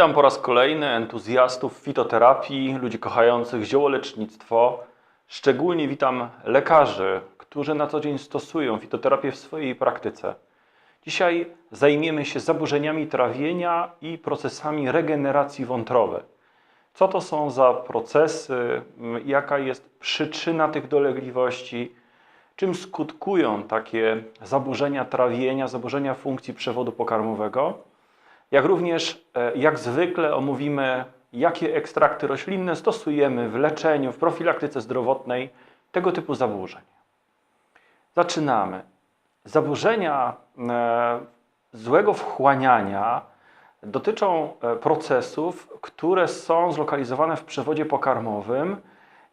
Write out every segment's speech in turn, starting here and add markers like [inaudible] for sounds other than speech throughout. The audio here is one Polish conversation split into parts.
Witam po raz kolejny entuzjastów fitoterapii, ludzi kochających ziołolecznictwo. Szczególnie witam lekarzy, którzy na co dzień stosują fitoterapię w swojej praktyce. Dzisiaj zajmiemy się zaburzeniami trawienia i procesami regeneracji wątroby. Co to są za procesy, jaka jest przyczyna tych dolegliwości, czym skutkują takie zaburzenia trawienia, zaburzenia funkcji przewodu pokarmowego, jak również e, jak zwykle omówimy, jakie ekstrakty roślinne stosujemy w leczeniu, w profilaktyce zdrowotnej tego typu zaburzeń. Zaczynamy. Zaburzenia e, złego wchłaniania dotyczą e, procesów, które są zlokalizowane w przewodzie pokarmowym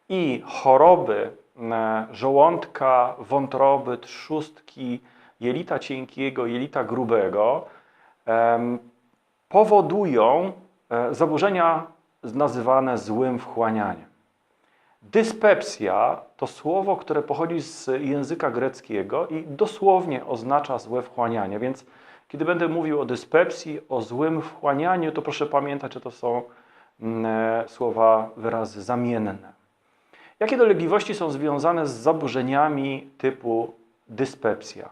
i choroby żołądka, wątroby, trzustki, jelita cienkiego, jelita grubego powodują e, zaburzenia nazywane złym wchłanianiem. Dyspepsja to słowo, które pochodzi z języka greckiego i dosłownie oznacza złe wchłanianie, więc kiedy będę mówił o dyspepsji, o złym wchłanianiu, to proszę pamiętać, że to są mm, e, słowa, wyrazy zamienne. Jakie dolegliwości są związane z zaburzeniami typu dyspepsja?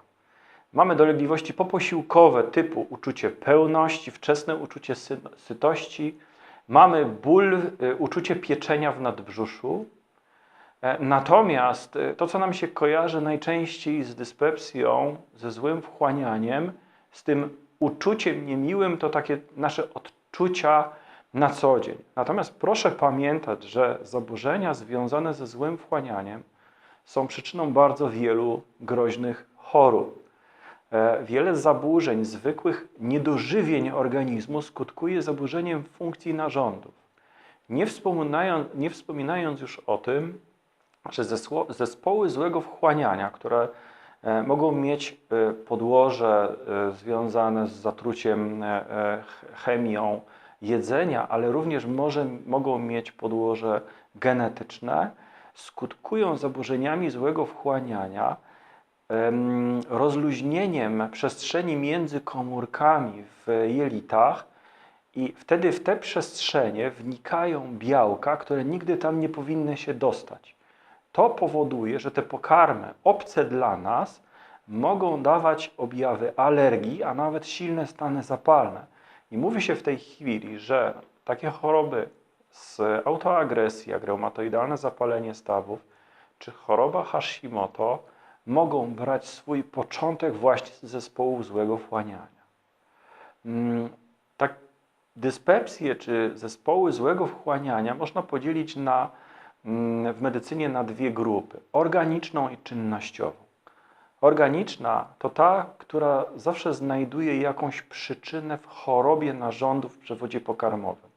Mamy dolegliwości poposiłkowe typu uczucie pełności, wczesne uczucie sy- sytości, mamy ból, y, uczucie pieczenia w nadbrzuszu. E, Natomiast y, to, co nam się kojarzy najczęściej z dyspepsją, ze złym wchłanianiem, z tym uczuciem niemiłym, to takie nasze odczucia na co dzień. Natomiast proszę pamiętać, że zaburzenia związane ze złym wchłanianiem są przyczyną bardzo wielu groźnych chorób. E, Wiele zaburzeń, zwykłych niedożywień organizmu skutkuje zaburzeniem funkcji narządów. Nie wspominając, nie wspominając już o tym, że zespoły złego wchłaniania, które e, mogą mieć e, podłoże związane z zatruciem ch- chemią jedzenia, ale również może, mogą mieć podłoże genetyczne, skutkują zaburzeniami złego wchłaniania, rozluźnieniem przestrzeni między komórkami w jelitach i wtedy w te przestrzenie wnikają białka, które nigdy tam nie powinny się dostać. To powoduje, że te pokarmy obce dla nas mogą dawać objawy alergii, a nawet silne stany zapalne. I mówi się w tej chwili, że takie choroby z autoagresji, jak reumatoidalne zapalenie stawów, czy choroba Hashimoto mogą brać swój początek właśnie z zespołów złego wchłaniania. Mm, Tak, dyspepsję czy zespoły złego wchłaniania można podzielić na, mm, w medycynie na dwie grupy: organiczną i czynnościową. Organiczna to ta, która zawsze znajduje jakąś przyczynę w chorobie narządów w przewodzie pokarmowym.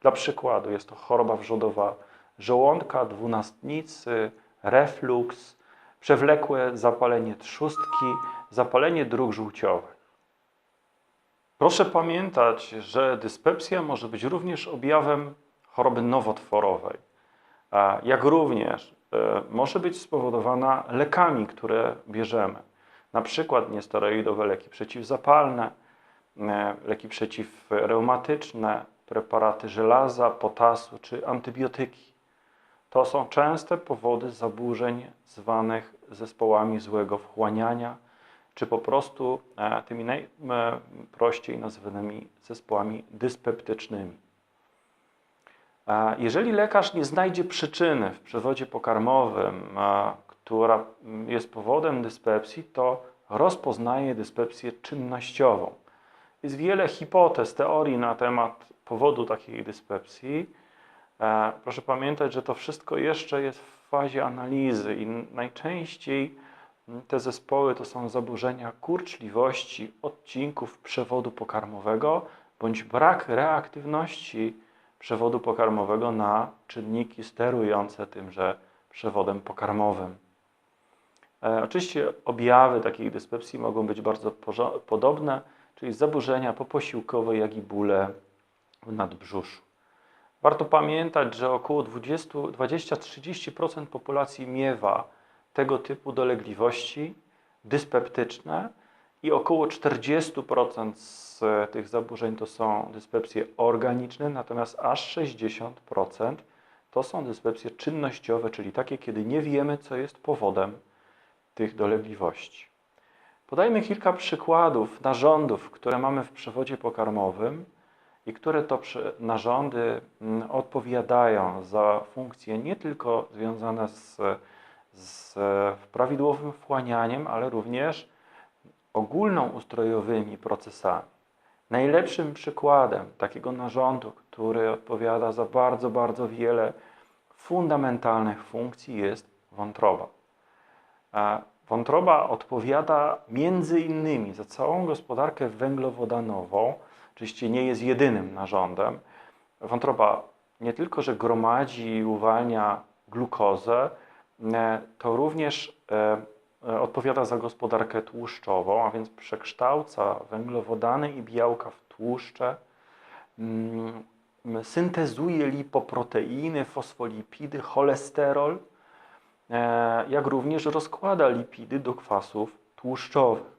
Dla przykładu jest to choroba wrzodowa żołądka, dwunastnicy, refluks, przewlekłe zapalenie trzustki, zapalenie dróg żółciowych. Proszę pamiętać, że dyspepsja może być również objawem choroby nowotworowej, jak również e, może być spowodowana lekami, które bierzemy. Na przykład niesteroidowe leki przeciwzapalne, e, leki przeciwreumatyczne, preparaty żelaza, potasu czy antybiotyki. To są częste powody zaburzeń zwanych zespołami złego wchłaniania, czy po prostu e, tymi najprościej nazywanymi zespołami dyspeptycznymi. E, Jeżeli lekarz nie znajdzie przyczyny w przewodzie pokarmowym, e, która jest powodem dyspepsji, to rozpoznaje dyspepsję czynnościową. Jest wiele hipotez, teorii na temat powodu takiej dyspepsji. E, Proszę pamiętać, że to wszystko jeszcze jest w fazie analizy i najczęściej mm, te zespoły to są zaburzenia kurczliwości odcinków przewodu pokarmowego bądź brak reaktywności przewodu pokarmowego na czynniki sterujące tymże przewodem pokarmowym. E, Oczywiście objawy takiej dyspepsji mogą być bardzo podobne, czyli zaburzenia poposiłkowe, jak i bóle w nadbrzuszu. Warto pamiętać, że około 20 20-30% populacji miewa tego typu dolegliwości dyspeptyczne i około 40% z tych zaburzeń to są dyspepsje organiczne, natomiast aż 60% to są dyspepsje czynnościowe, czyli takie, kiedy nie wiemy, co jest powodem tych dolegliwości. Podajmy kilka przykładów narządów, które mamy w przewodzie pokarmowym i które to narządy mm, odpowiadają za funkcje nie tylko związane z, z prawidłowym wchłanianiem, ale również ogólnoustrojowymi procesami. Najlepszym przykładem takiego narządu, który odpowiada za bardzo, bardzo wiele fundamentalnych funkcji jest wątroba. A Wątroba odpowiada między innymi za całą gospodarkę węglowodanową, oczywiście nie jest jedynym narządem. Wątroba nie tylko, że gromadzi i uwalnia glukozę, e, to również e, e, odpowiada za gospodarkę tłuszczową, a więc przekształca węglowodany i białka w tłuszcze, mm, syntezuje lipoproteiny, fosfolipidy, cholesterol, jak również rozkłada lipidy do kwasów tłuszczowych.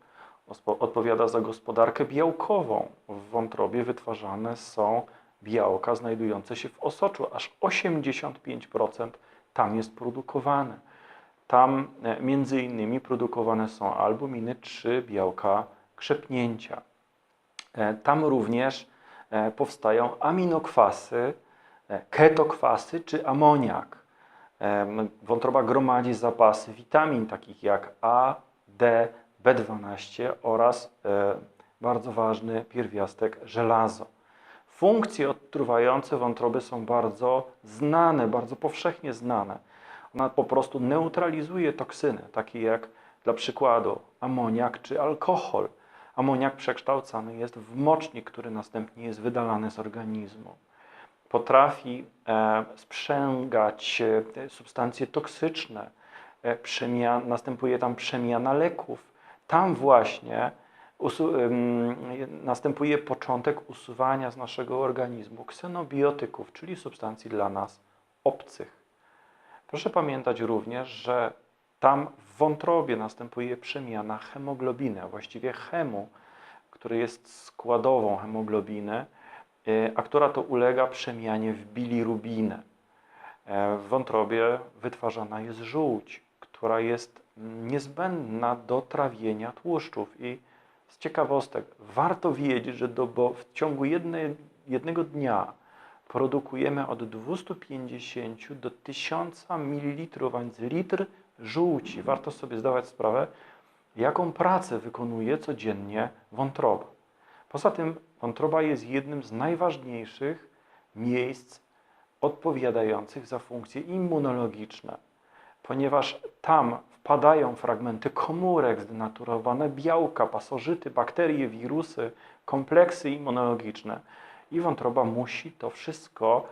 Odpowiada za gospodarkę białkową. W wątrobie wytwarzane są białka znajdujące się w osoczu, aż 85% tam jest produkowane. Tam e, między innymi produkowane są albuminy czy białka krzepnięcia. E, Tam również e, powstają aminokwasy, ketokwasy czy amoniak. Wątroba gromadzi zapasy witamin takich jak A, D, B12 oraz e, bardzo ważny pierwiastek żelazo. Funkcje odtruwające wątroby są bardzo znane, bardzo powszechnie znane. Ona po prostu neutralizuje toksyny, takie jak dla przykładu amoniak czy alkohol. Amoniak przekształcany jest w mocznik, który następnie jest wydalany z organizmu potrafi e, sprzęgać e, substancje toksyczne, następuje tam przemiana leków. Tam właśnie następuje początek usuwania z naszego organizmu ksenobiotyków, czyli substancji dla nas obcych. Proszę pamiętać również, że tam w wątrobie następuje przemiana hemoglobiny, właściwie chemu, który jest składową hemoglobiny, y, a która to ulega przemianie w bilirubinę. E, W wątrobie wytwarzana jest żółć, która jest niezbędna do trawienia tłuszczów. I z ciekawostek, warto wiedzieć, że do, bo w ciągu jednej, jednego dnia produkujemy od 250 do 1000 ml, a więc litr żółci. Warto sobie zdawać sprawę, jaką pracę wykonuje codziennie wątroba. Poza tym wątroba jest jednym z najważniejszych miejsc odpowiadających za funkcje immunologiczne, ponieważ tam wpadają fragmenty komórek, zdenaturowane białka, pasożyty, bakterie, wirusy, kompleksy immunologiczne. I wątroba musi to wszystko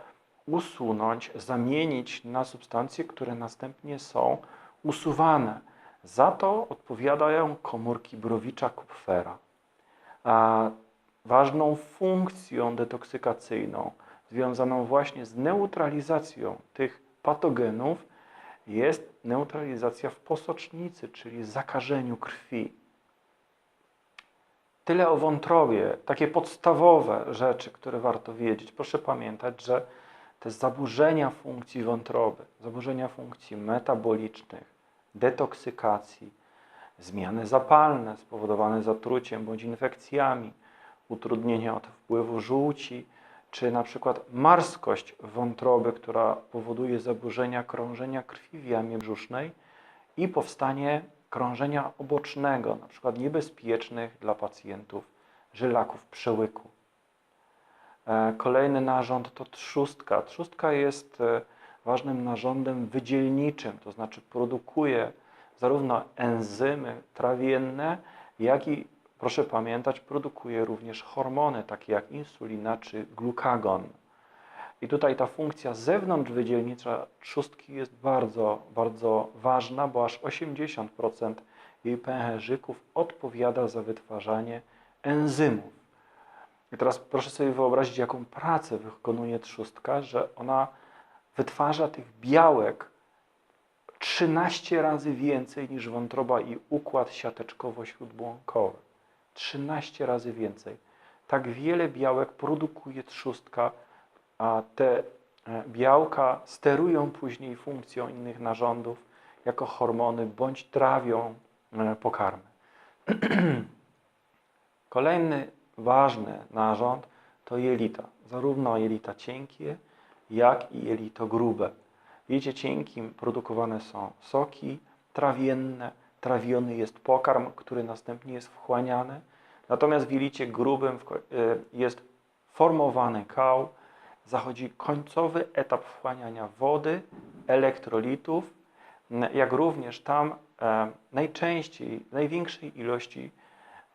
usunąć, zamienić na substancje, które następnie są usuwane. Za to odpowiadają komórki Browicza Kupfera. A ważną funkcją detoksykacyjną związaną właśnie z neutralizacją tych patogenów jest neutralizacja w posocznicy, czyli zakażeniu krwi. Tyle o wątrobie, takie podstawowe rzeczy, które warto wiedzieć. Proszę pamiętać, że te zaburzenia funkcji wątroby, zaburzenia funkcji metabolicznych, detoksykacji, zmiany zapalne spowodowane zatruciem bądź infekcjami, utrudnienia od wpływu żółci, czy na przykład marskość wątroby, która powoduje zaburzenia krążenia krwi w jamie brzusznej i powstanie krążenia obocznego, na przykład niebezpiecznych dla pacjentów żylaków przełyku. E, Kolejny narząd to trzustka. Trzustka jest e, ważnym narządem wydzielniczym, to znaczy produkuje zarówno enzymy trawienne, jak i, proszę pamiętać, produkuje również hormony, takie jak insulina czy glukagon. I tutaj ta funkcja zewnątrzwydzielnicza trzustki jest bardzo, bardzo ważna, bo aż 80% jej pęcherzyków odpowiada za wytwarzanie enzymów. I teraz proszę sobie wyobrazić, jaką pracę wykonuje trzustka, że ona wytwarza tych białek 13 razy więcej niż wątroba i układ siateczkowo-śródbłąkowy. 13 razy więcej. Tak wiele białek produkuje trzustka, a te e, białka sterują później funkcją innych narządów jako hormony bądź trawią e, pokarmy. [clears throat] Kolejny ważny narząd to jelita. Zarówno jelita cienkie, jak i jelito grube. W jelicie cienkim produkowane są soki trawienne, trawiony jest pokarm, który następnie jest wchłaniany. Natomiast w jelicie grubym y, jest formowany kał, zachodzi końcowy etap wchłaniania wody, elektrolitów, jak również tam e, najczęściej, w największej ilości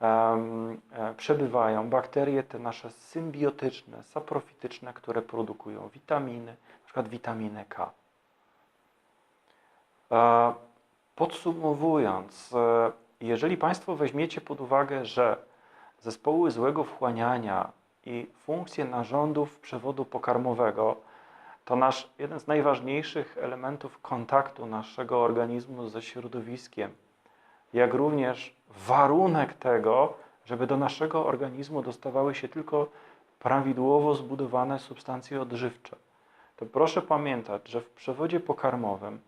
e, przebywają bakterie te nasze symbiotyczne, saprofityczne, które produkują witaminy, na przykład witaminę K. Podsumowując, e, jeżeli Państwo weźmiecie pod uwagę, że zespoły złego wchłaniania i funkcje narządów przewodu pokarmowego to nasz jeden z najważniejszych elementów kontaktu naszego organizmu ze środowiskiem, jak również warunek tego, żeby do naszego organizmu dostawały się tylko prawidłowo zbudowane substancje odżywcze. To proszę pamiętać, że w przewodzie pokarmowym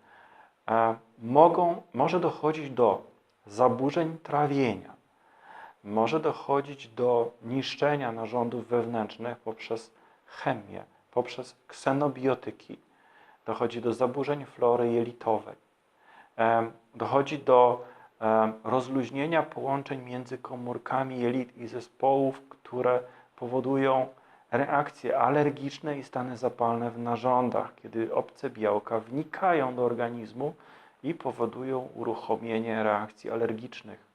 mogą, może dochodzić do zaburzeń trawienia, może dochodzić do niszczenia narządów wewnętrznych poprzez chemię, poprzez ksenobiotyki. Dochodzi do zaburzeń flory jelitowej. Dochodzi do rozluźnienia połączeń między komórkami jelit i zespołów, które powodują reakcje alergiczne i stany zapalne w narządach, kiedy obce białka wnikają do organizmu i powodują uruchomienie reakcji alergicznych.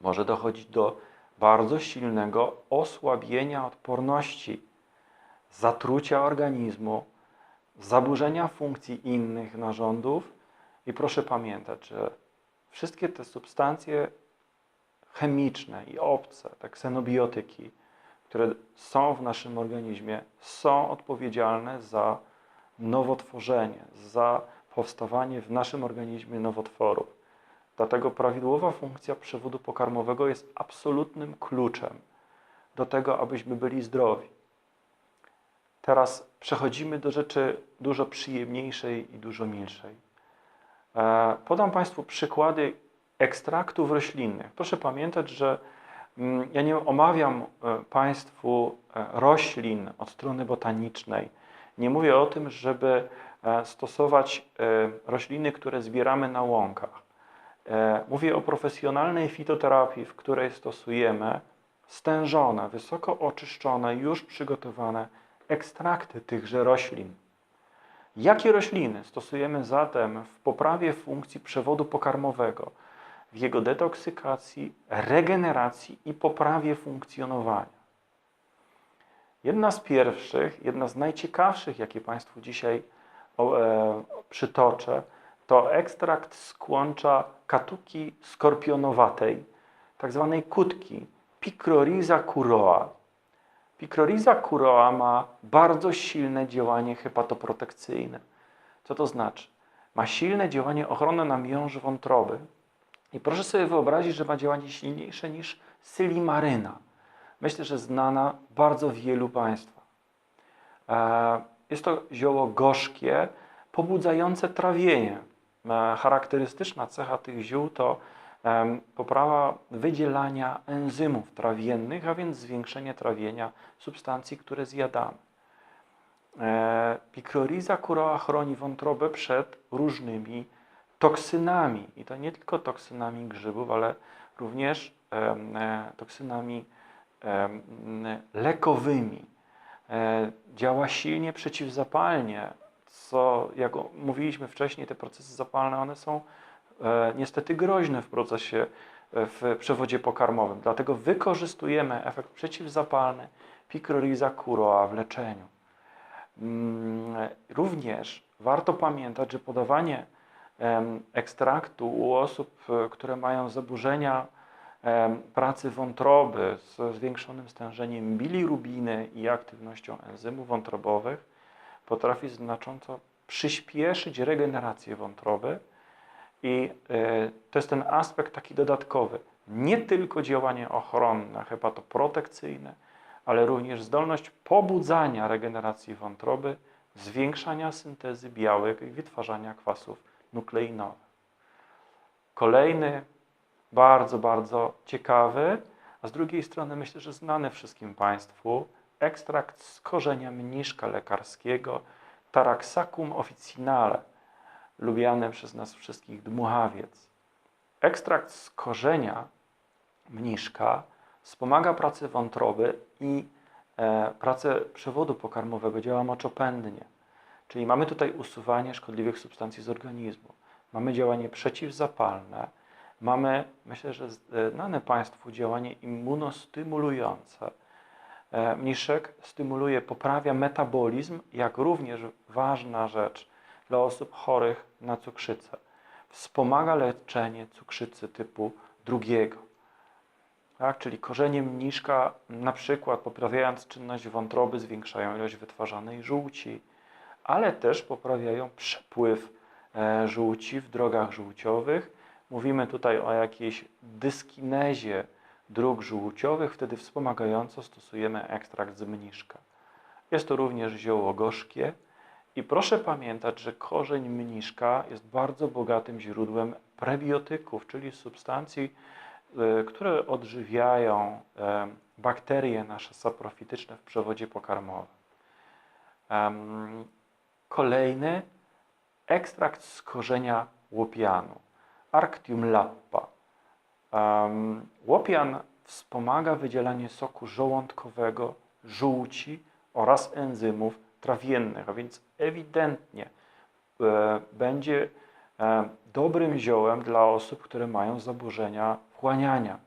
Może dochodzić do bardzo silnego osłabienia odporności, zatrucia organizmu, zaburzenia funkcji innych narządów. I proszę pamiętać, że wszystkie te substancje chemiczne i obce, te ksenobiotyki, które są w naszym organizmie, są odpowiedzialne za nowotworzenie, za powstawanie w naszym organizmie nowotworów. Dlatego prawidłowa funkcja przewodu pokarmowego jest absolutnym kluczem do tego, abyśmy byli zdrowi. Teraz przechodzimy do rzeczy dużo przyjemniejszej i dużo milszej. E, Podam Państwu przykłady ekstraktów roślinnych. Proszę pamiętać, że ja nie omawiam e, Państwu e, roślin od strony botanicznej. Nie mówię o tym, żeby e, stosować rośliny, które zbieramy na łąkach. Mówię o profesjonalnej fitoterapii, w której stosujemy stężone, wysoko oczyszczone, już przygotowane ekstrakty tychże roślin. Jakie rośliny stosujemy zatem w poprawie funkcji przewodu pokarmowego, w jego detoksykacji, regeneracji i poprawie funkcjonowania? Jedna z pierwszych, jedna z najciekawszych, jakie Państwu dzisiaj e, przytoczę, to ekstrakt z kłącza katuki skorpionowatej, tak zwanej kutki, Picrorhiza curoa. Picrorhiza curoa ma bardzo silne działanie hepatoprotekcyjne. Co to znaczy? Ma silne działanie ochronne na miąższ wątroby. I proszę sobie wyobrazić, że ma działanie silniejsze niż sylimaryna. Myślę, że znana bardzo wielu Państwa. E, Jest to zioło gorzkie, pobudzające trawienie. E, Charakterystyczna cecha tych ziół to poprawa wydzielania enzymów trawiennych, a więc zwiększenie trawienia substancji, które zjadamy. E, Picrorhiza curoa chroni wątrobę przed różnymi toksynami. I to nie tylko toksynami grzybów, ale również e, toksynami lekowymi. E, Działa silnie przeciwzapalnie, co, jak mówiliśmy wcześniej, te procesy zapalne, one są e, niestety groźne w procesie, w przewodzie pokarmowym. Dlatego wykorzystujemy efekt przeciwzapalny Picrorhiza curoa w leczeniu. Mm, Również warto pamiętać, że podawanie ekstraktu u osób, e, które mają zaburzenia pracy wątroby z zwiększonym stężeniem bilirubiny i aktywnością enzymów wątrobowych potrafi znacząco przyspieszyć regenerację wątroby i e, to jest ten aspekt taki dodatkowy. nie tylko działanie ochronne, hepatoprotekcyjne, ale również zdolność pobudzania regeneracji wątroby, zwiększania syntezy białek i wytwarzania kwasów nukleinowych. Kolejny, bardzo, bardzo ciekawy, a z drugiej strony myślę, że znany wszystkim Państwu, ekstrakt z korzenia mniszka lekarskiego Taraxacum officinale, lubiany przez nas wszystkich dmuchawiec. Ekstrakt z korzenia mniszka wspomaga pracę wątroby i e, pracę przewodu pokarmowego, działa moczopędnie. Czyli mamy tutaj usuwanie szkodliwych substancji z organizmu. Mamy działanie przeciwzapalne, mamy, myślę, że znane Państwu działanie immunostymulujące. E, Mniszek stymuluje, poprawia metabolizm, jak również ważna rzecz dla osób chorych na cukrzycę. Wspomaga leczenie cukrzycy typu drugiego. Tak, czyli korzenie mniszka, na przykład poprawiając czynność wątroby, zwiększają ilość wytwarzanej żółci, ale też poprawiają przepływ e, żółci w drogach żółciowych. Mówimy tutaj o jakiejś dyskinezie dróg żółciowych, wtedy wspomagająco stosujemy ekstrakt z mniszka. Jest to również zioło gorzkie i proszę pamiętać, że korzeń mniszka jest bardzo bogatym źródłem prebiotyków, czyli substancji, y, które odżywiają em, bakterie nasze saprofityczne w przewodzie pokarmowym. Kolejny ekstrakt z korzenia łopianu, Arctium lappa. Um, łopian wspomaga wydzielanie soku żołądkowego, żółci oraz enzymów trawiennych, a więc ewidentnie e, będzie e, dobrym ziołem dla osób, które mają zaburzenia wchłaniania.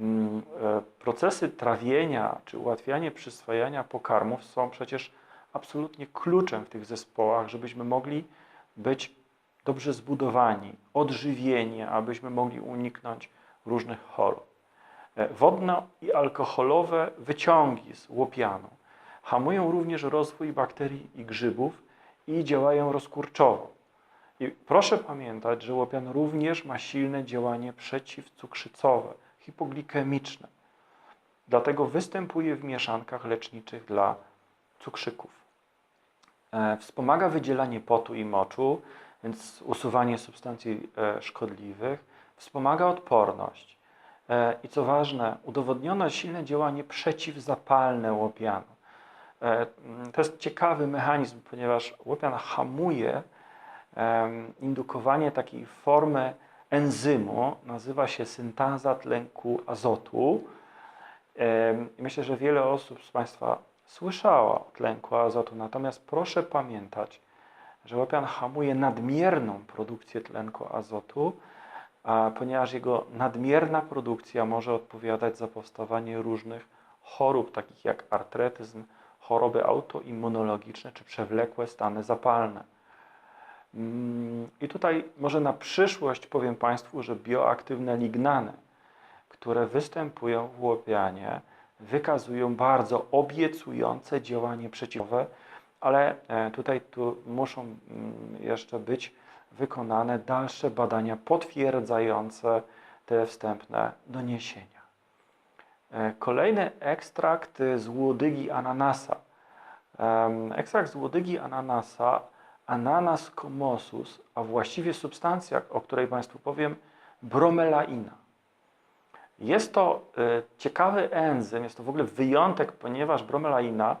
Mm, e, procesy trawienia czy ułatwianie przyswajania pokarmów są przecież absolutnie kluczem w tych zespołach, żebyśmy mogli być dobrze zbudowani, odżywieni, abyśmy mogli uniknąć różnych chorób. E, Wodno i alkoholowe wyciągi z łopianu hamują również rozwój bakterii i grzybów i działają rozkurczowo. I proszę pamiętać, że łopian również ma silne działanie przeciwcukrzycowe, hipoglikemiczne. Dlatego występuje w mieszankach leczniczych dla cukrzyków. E, Wspomaga wydzielanie potu i moczu, więc usuwanie substancji e, szkodliwych. Wspomaga odporność. E, I co ważne, udowodniono silne działanie przeciwzapalne łopianu. To jest ciekawy mechanizm, ponieważ łopian hamuje indukowanie takiej formy enzymu, nazywa się syntaza tlenku azotu. Myślę, że wiele osób z Państwa słyszało o tlenku azotu, natomiast proszę pamiętać, że łopian hamuje nadmierną produkcję tlenku azotu, ponieważ jego nadmierna produkcja może odpowiadać za powstawanie różnych chorób, takich jak artretyzm, choroby autoimmunologiczne czy przewlekłe stany zapalne. Mm, I tutaj może na przyszłość powiem Państwu, że bioaktywne lignany, które występują w łopianie, wykazują bardzo obiecujące działanie przeciwowe, ale e, tutaj tu muszą mm, jeszcze być wykonane dalsze badania potwierdzające te wstępne doniesienia. E, Kolejny ekstrakt z łodygi ananasa. Ekstrakt z łodygi ananasa, ananas comosus, a właściwie substancja, o której Państwu powiem, bromelaina. Jest to e, ciekawy enzym, jest to w ogóle wyjątek, ponieważ bromelaina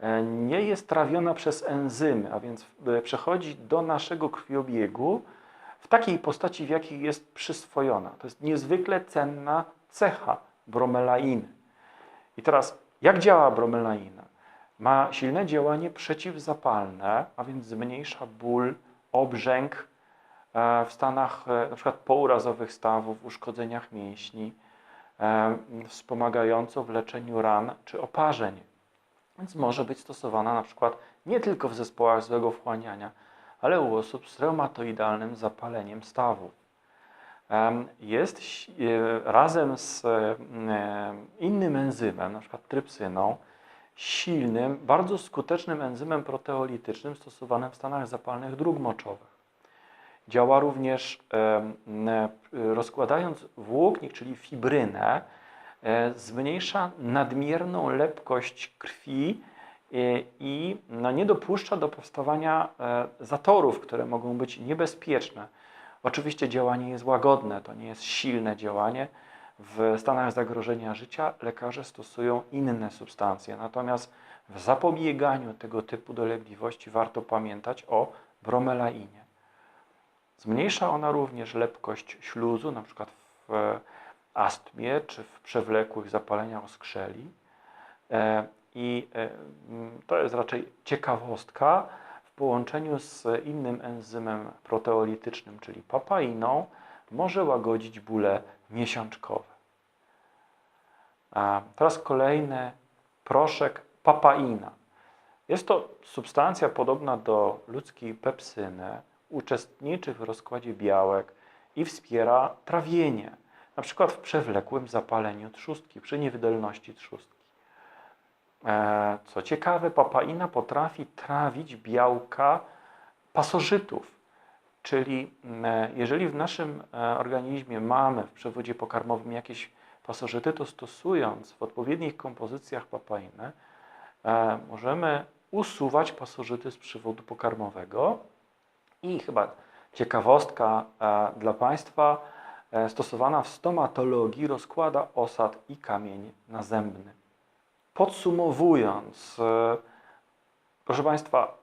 e, nie jest trawiona przez enzymy, a więc e, przechodzi do naszego krwiobiegu w takiej postaci, w jakiej jest przyswojona. To jest niezwykle cenna cecha bromelainy. I teraz, jak działa bromelaina? Ma silne działanie przeciwzapalne, a więc zmniejsza ból, obrzęk w stanach np. pourazowych stawów, uszkodzeniach mięśni, wspomagająco w leczeniu ran czy oparzeń. Więc może być stosowana na przykład nie tylko w zespołach złego wchłaniania, ale u osób z reumatoidalnym zapaleniem stawów. Em, Jest e, razem z e, innym enzymem, na przykład trypsyną, silnym, bardzo skutecznym enzymem proteolitycznym stosowanym w stanach zapalnych dróg moczowych. Działa również rozkładając włóknik, czyli fibrynę, e, zmniejsza nadmierną lepkość krwi e, i no, nie dopuszcza do powstawania e, zatorów, które mogą być niebezpieczne. Oczywiście działanie jest łagodne, to nie jest silne działanie. W stanach zagrożenia życia lekarze stosują inne substancje, natomiast w zapobieganiu tego typu dolegliwości warto pamiętać o bromelainie. Zmniejsza ona również lepkość śluzu, przykład w e, astmie czy w przewlekłych zapaleniach oskrzeli. E, I e, to jest raczej ciekawostka w połączeniu z innym enzymem proteolitycznym, czyli papainą, może łagodzić bóle miesiączkowe. A teraz kolejny proszek papaina. Jest to substancja podobna do ludzkiej pepsyny, uczestniczy w rozkładzie białek i wspiera trawienie, na przykład w przewlekłym zapaleniu trzustki, przy niewydolności trzustki. E, Co ciekawe, papaina potrafi trawić białka pasożytów, czyli mm, jeżeli w naszym e, organizmie mamy w przewodzie pokarmowym jakieś pasożyty, to stosując w odpowiednich kompozycjach papainę, e, możemy usuwać pasożyty z przewodu pokarmowego. I chyba ciekawostka e, dla Państwa, e, stosowana w stomatologii rozkłada osad i kamień nazębny. Podsumowując, e, proszę Państwa,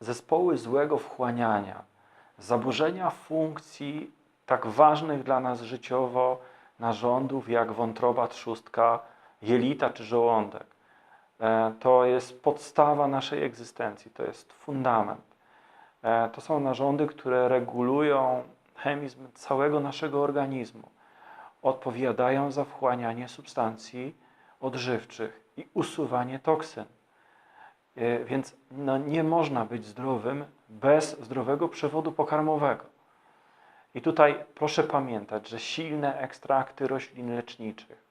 zespoły złego wchłaniania, zaburzenia funkcji tak ważnych dla nas życiowo narządów jak wątroba, trzustka, jelita czy żołądek, to jest podstawa naszej egzystencji, to jest fundament. E, To są narządy, które regulują chemizm całego naszego organizmu. Odpowiadają za wchłanianie substancji odżywczych i usuwanie toksyn. E, Więc no, nie można być zdrowym bez zdrowego przewodu pokarmowego. I tutaj proszę pamiętać, że silne ekstrakty roślin leczniczych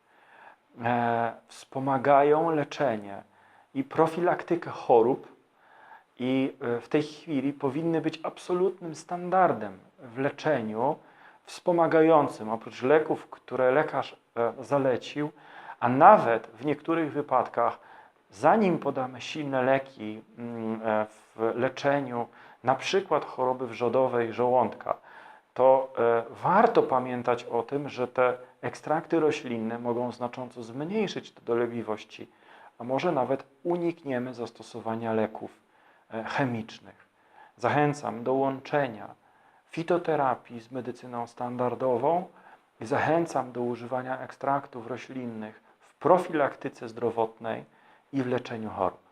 e, wspomagają leczenie i profilaktykę chorób, i e, w tej chwili powinny być absolutnym standardem w leczeniu wspomagającym, oprócz leków, które lekarz e, zalecił, a nawet w niektórych wypadkach, zanim podamy silne leki mm, e, w leczeniu na przykład choroby wrzodowej żołądka, to warto pamiętać o tym, że te ekstrakty roślinne mogą znacząco zmniejszyć te dolegliwości, a może nawet unikniemy zastosowania leków chemicznych. Zachęcam do łączenia fitoterapii z medycyną standardową i zachęcam do używania ekstraktów roślinnych w profilaktyce zdrowotnej i w leczeniu chorób.